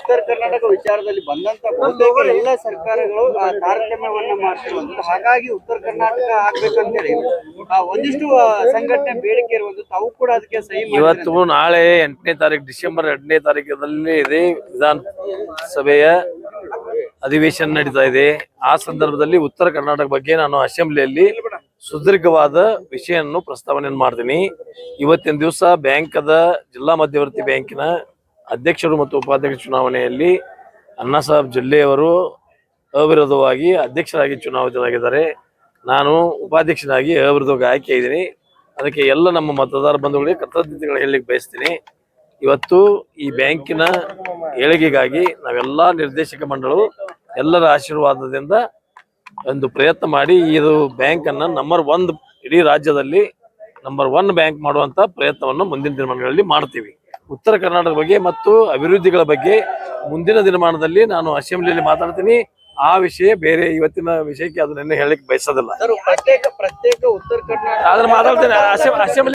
ಉತ್ತರ ಕರ್ನಾಟಕ ವಿಚಾರದಲ್ಲಿ ಬಂದಂತ ಬಹುತೇಕ ಎಲ್ಲ ಸರ್ಕಾರಗಳು ಆ ತಾರತಮ್ಯವನ್ನ ಮಾಡ್ತಿರುವಂತದ್ದು ಹಾಗಾಗಿ ಉತ್ತರ ಕರ್ನಾಟಕ ಆಗ್ಬೇಕಂತೇಳಿ ಆ ಒಂದಿಷ್ಟು ಸಂಘಟನೆ ಬೇಡಿಕೆ ಇರುವಂತದ್ದು ತಾವು ಕೂಡ ಅದಕ್ಕೆ ಸಹಿ ಇವತ್ತು ನಾಳೆ ಎಂಟನೇ ತಾರೀಕು, ಡಿಸೆಂಬರ್ ಎಂಟನೇ ತಾರೀಕದಲ್ಲಿ ಇದೆ ವಿಧಾನಸಭೆಯ ಅಧಿವೇಶನ ನಡೀತಾ ಇದೆ. ಆ ಸಂದರ್ಭದಲ್ಲಿ ಉತ್ತರ ಕರ್ನಾಟಕ ಬಗ್ಗೆ ನಾನು ಅಸೆಂಬ್ಲಿಯಲ್ಲಿ ಸುದೀರ್ಘವಾದ ವಿಷಯವನ್ನು ಪ್ರಸ್ತಾವನೆಯನ್ನು ಮಾಡ್ತೀನಿ. ಇವತ್ತಿನ ದಿವಸ ಬ್ಯಾಂಕದ ಜಿಲ್ಲಾ ಮಧ್ಯವರ್ತಿ ಬ್ಯಾಂಕಿನ ಅಧ್ಯಕ್ಷರು ಮತ್ತು ಉಪಾಧ್ಯಕ್ಷ ಚುನಾವಣೆಯಲ್ಲಿ ಅಣ್ಣಾ ಸಾಹೇಬ್ ಜಿಲ್ಲೆಯವರು ಅವಿರೋಧವಾಗಿ ಅಧ್ಯಕ್ಷರಾಗಿ ಚುನಾವಿತರಾಗಿದ್ದಾರೆ ನಾನು ಉಪಾಧ್ಯಕ್ಷನಾಗಿ ಅವಿರೋಧವಾಗಿ ಆಯ್ಕೆ ಇದ್ದೀನಿ. ಅದಕ್ಕೆ ಎಲ್ಲ ನಮ್ಮ ಮತದಾರ ಬಂಧುಗಳಿಗೆ ಕೃತಜ್ಞತೆಗಳು ಹೇಳಲಿಕ್ಕೆ ಬಯಸ್ತೀನಿ. ಇವತ್ತು ಈ ಬ್ಯಾಂಕಿನ ಏಳಿಗೆಗಾಗಿ ನಾವೆಲ್ಲ ನಿರ್ದೇಶಕ ಮಂಡಳು ಎಲ್ಲರ ಆಶೀರ್ವಾದದಿಂದ ಒಂದು ಪ್ರಯತ್ನ ಮಾಡಿ ಇದು ಬ್ಯಾಂಕನ್ನು ನಂಬರ್ ಒಂದು ಇಡೀ ರಾಜ್ಯದಲ್ಲಿ ನಂಬರ್ ಒನ್ ಬ್ಯಾಂಕ್ ಮಾಡುವಂಥ ಪ್ರಯತ್ನವನ್ನು ಮುಂದಿನ ದಿನಮಾನಗಳಲ್ಲಿ ಮಾಡ್ತೀವಿ. ಉತ್ತರ ಕರ್ನಾಟಕದ ಬಗ್ಗೆ ಮತ್ತು ಅಭಿವೃದ್ಧಿಗಳ ಬಗ್ಗೆ ಮುಂದಿನ ದಿನಮಾನದಲ್ಲಿ ನಾನು ಅಸೆಂಬ್ಲಿಯಲ್ಲಿ ಮಾತಾಡ್ತೀನಿ. ಆ ವಿಷಯ ಬೇರೆ ಇವತ್ತಿನ ವಿಷಯಕ್ಕೆ ಅದನ್ನೆಲ್ಲ ಹೇಳಲಿಕ್ಕೆ ಬಯಸೋದಿಲ್ಲ. ಪ್ರತ್ಯೇಕ ಪ್ರತ್ಯೇಕ ಉತ್ತರ ಕರ್ನಾಟಕ ಆದ್ರೆ ಮಾತಾಡ್ತೇನೆ. ಅಸೆಂಬ್ಲಿ